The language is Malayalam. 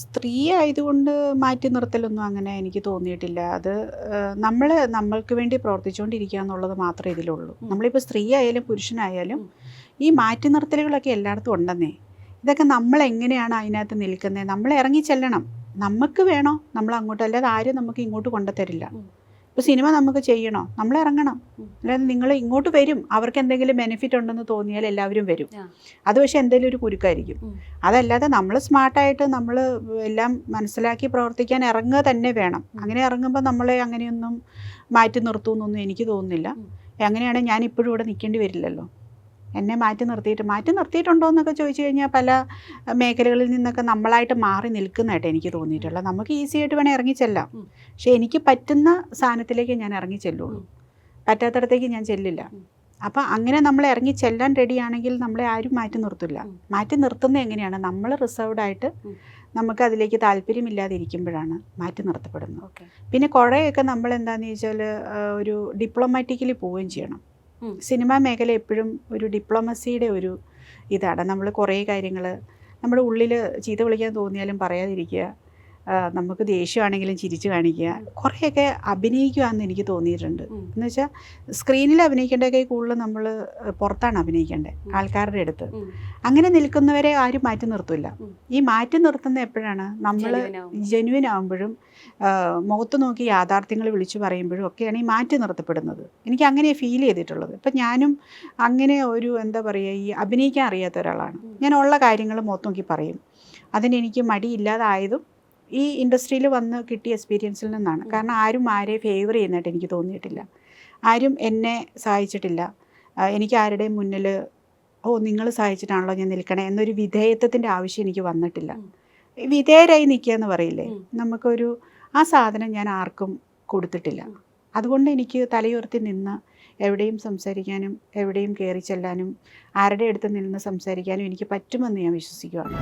സ്ത്രീ ആയതുകൊണ്ട് മാറ്റി നിർത്തലൊന്നും അങ്ങനെ എനിക്ക് തോന്നിയിട്ടില്ല. അത് നമ്മൾ നമ്മൾക്ക് വേണ്ടി പ്രവർത്തിച്ചുകൊണ്ടിരിക്കുക എന്നുള്ളത് മാത്രമേ ഇതിലുള്ളൂ. നമ്മളിപ്പോൾ സ്ത്രീ ആയാലും പുരുഷനായാലും ഈ മാറ്റി നിർത്തലുകളൊക്കെ എല്ലായിടത്തും ഉണ്ടെന്നേ. ഇതൊക്കെ നമ്മൾ എങ്ങനെയാണ് അതിനകത്ത് നിൽക്കുന്നത് നമ്മൾ ഇറങ്ങി ചെല്ലണം നമുക്ക് വേണോ? നമ്മൾ അങ്ങോട്ട് അല്ലാതെ ആരും നമുക്ക് ഇങ്ങോട്ട് കൊണ്ടുതരില്ല. ഇപ്പോൾ സിനിമ നമുക്ക് ചെയ്യണോ? നമ്മൾ ഇറങ്ങണം. അല്ലാതെ നിങ്ങൾ ഇങ്ങോട്ട് വരും. അവർക്ക് എന്തെങ്കിലും ബെനിഫിറ്റ് ഉണ്ടെന്ന് തോന്നിയാൽ എല്ലാവരും വരും. അത് പക്ഷേ എന്തെങ്കിലും ഒരു കുരുക്കായിരിക്കും. അതല്ലാതെ നമ്മൾ സ്മാർട്ടായിട്ട് നമ്മൾ എല്ലാം മനസ്സിലാക്കി പ്രവർത്തിക്കാൻ ഇറങ്ങുക തന്നെ വേണം. അങ്ങനെ ഇറങ്ങുമ്പോൾ നമ്മളെ അങ്ങനെയൊന്നും മാറ്റി നിർത്തുമെന്നൊന്നും എനിക്ക് തോന്നുന്നില്ല. അങ്ങനെയാണെങ്കിൽ ഞാൻ ഇപ്പോഴും ഇവിടെ നിൽക്കേണ്ടി വരില്ലല്ലോ. എന്നെ മാറ്റി നിർത്തിയിട്ട് മാറ്റി നിർത്തിയിട്ടുണ്ടോ എന്നൊക്കെ ചോദിച്ചു കഴിഞ്ഞാൽ പല മേഖലകളിൽ നിന്നൊക്കെ നമ്മളായിട്ട് മാറി നിൽക്കുന്നതായിട്ട് എനിക്ക് തോന്നിയിട്ടുള്ളത് നമുക്ക് ഈസി ആയിട്ട് വേണേൽ ഇറങ്ങി ചെല്ലാം. ഉം. പക്ഷേ എനിക്ക് പറ്റുന്ന സാധനത്തിലേക്ക് ഞാൻ ഇറങ്ങി ചെല്ലുള്ളൂ. പറ്റാത്തടത്തേക്ക് ഞാൻ ചെല്ലില്ല. അപ്പോൾ അപ്പം അങ്ങനെ നമ്മൾ ഇറങ്ങി ചെല്ലാൻ റെഡിയാണെങ്കിൽ നമ്മളെ ആരും മാറ്റി നിർത്തില്ല. മാറ്റി നിർത്തുന്നത് എങ്ങനെയാണ്? നമ്മൾ റിസർവ്ഡ് ആയിട്ട് നമുക്ക് അതിലേക്ക് താല്പര്യമില്ലാതെ ഇരിക്കുമ്പോഴാണ് മാറ്റി നിർത്തപ്പെടുന്നത്. പിന്നെ കുറേയൊക്കെ നമ്മൾ എന്താണെന്ന് ചോദിച്ചാൽ ഒരു ഡിപ്ലോമാറ്റിക്കലി പോവുകയും ചെയ്യണം. സിനിമാ മേഖല എപ്പോഴും ഒരു ഡിപ്ലോമസിയുടെ ഒരു ഇതാണ്. നമ്മൾ കുറേ കാര്യങ്ങൾ നമ്മുടെ ഉള്ളിൽ ചീത്ത വിളിക്കാൻ തോന്നിയാലും പറയാതിരിക്കുക. നമുക്ക് ദേഷ്യമാണെങ്കിലും ചിരിച്ചു കാണിക്കുക. കുറേയൊക്കെ അഭിനയിക്കുകയെന്ന് എനിക്ക് തോന്നിയിട്ടുണ്ട്. എന്ന് വെച്ചാൽ സ്ക്രീനിൽ അഭിനയിക്കേണ്ടതൊക്കെ കൂടുതൽ നമ്മൾ പുറത്താണ് അഭിനയിക്കേണ്ടത്. ആൾക്കാരുടെ അടുത്ത്. അങ്ങനെ നിൽക്കുന്നവരെ ആരും മാറ്റി നിർത്തില്ല ഈ മാറ്റി നിർത്തുന്ന എപ്പോഴാണ് നമ്മൾ ജെനുവിൻ ആകുമ്പോഴും മുഖത്ത് നോക്കി യാഥാർത്ഥ്യങ്ങൾ വിളിച്ചു പറയുമ്പോഴും ഒക്കെയാണ് ഈ മാറ്റി നിർത്തപ്പെടുന്നത്. എനിക്ക് അങ്ങനെ ഫീൽ ചെയ്തിട്ടുള്ളത്. ഇപ്പം ഞാനും അങ്ങനെ ഒരു എന്താ പറയുക ഈ അഭിനയിക്കാൻ അറിയാത്ത ഒരാളാണ്. ഞാൻ ഉള്ള കാര്യങ്ങൾ മുഖത്ത് നോക്കി പറയും. അതിനെനിക്ക് മടിയില്ലാതായതും ഈ ഇൻഡസ്ട്രിയിൽ വന്ന് കിട്ടിയ എക്സ്പീരിയൻസിൽ നിന്നാണ്. കാരണം ആരും ആരെ ഫേവർ ചെയ്യുന്നതായിട്ട് എനിക്ക് തോന്നിയിട്ടില്ല. ആരും എന്നെ സഹായിച്ചിട്ടില്ല. എനിക്ക് ആരുടെയും മുന്നിൽ ഓ നിങ്ങൾ സഹായിച്ചിട്ടാണല്ലോ ഞാൻ നിൽക്കണേ എന്നൊരു വിധേയത്വത്തിന്റെ ആവശ്യം എനിക്ക് വന്നിട്ടില്ല. വിധേയരായി നിൽക്കുക എന്ന് പറയില്ലേ? നമുക്കൊരു ആ സാധനം ഞാൻ ആർക്കും കൊടുത്തിട്ടില്ല. അതുകൊണ്ട് എനിക്ക് തലയുയർത്തി നിന്ന് എവിടെയും സംസാരിക്കാനും എവിടെയും കയറി ചെല്ലാനും ആരുടെ അടുത്ത് നിന്ന് സംസാരിക്കാനും എനിക്ക് പറ്റുമെന്ന് ഞാൻ വിശ്വസിക്കുകയാണ്.